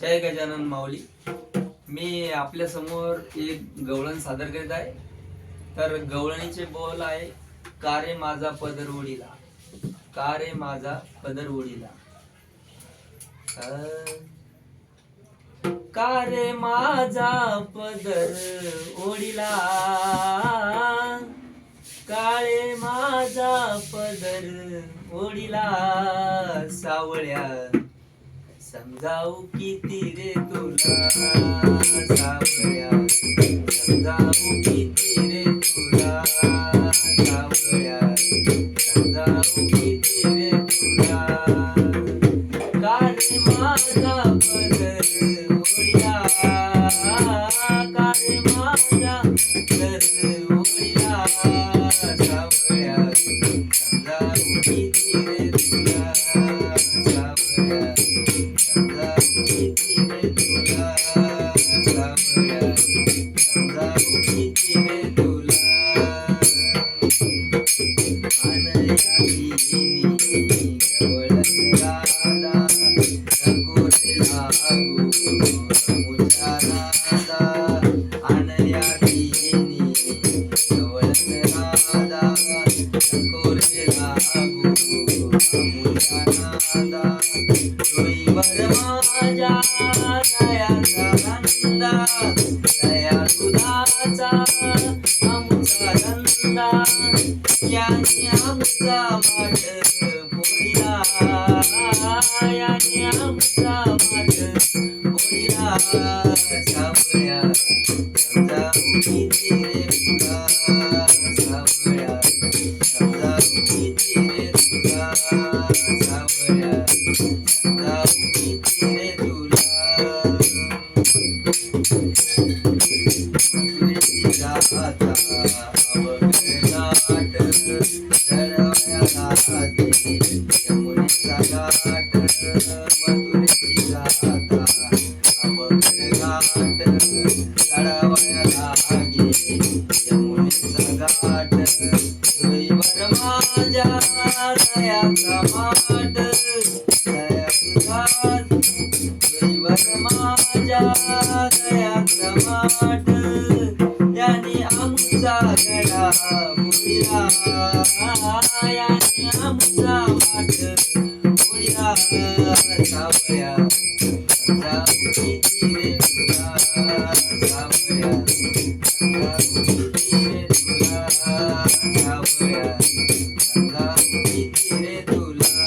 जय गजानन माऊली. मी आपल्यासमोर एक गवळण सादर करीत आहे. तर गवळणीचे बोल आहे का रे माझा पदर उडीला का रे माझा पदर उडीला अं, का रे माझा पदर ओढीला. काळे माझा पदर ओढीला. सावळ्या समजाऊ किती रे तुला? सावळ्या समजाऊ किती रे तुला? सावळ्या समजाऊ किती रे तुला? काळे माझा पदर ओढीला काळे माझा पदर दया दुधाचा आमचा धंदा याने आमचा माठ पोळीला याने आमचा माठ पोळीला माझ्या दया माठ याने गडा बुडिला याने आमचा माठ बुडिला सावळ्या समजाऊ रे तुला सावळ्या रे तुला सावळ्या रे तुला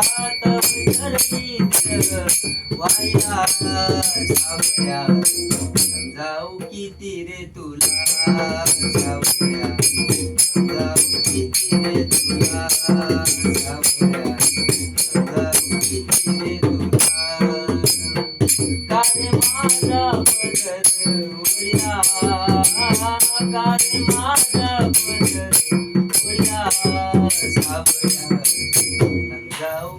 तव चरणी देव वाहिला सावळ्या समजाऊ किती रे तुला सावळ्या समजाऊ किती रे तुला सावळ्या समजाऊ किती रे तुला. कारे माझा पदर ओढला कारे माझा पदर ओढला सावळ्या समजाऊ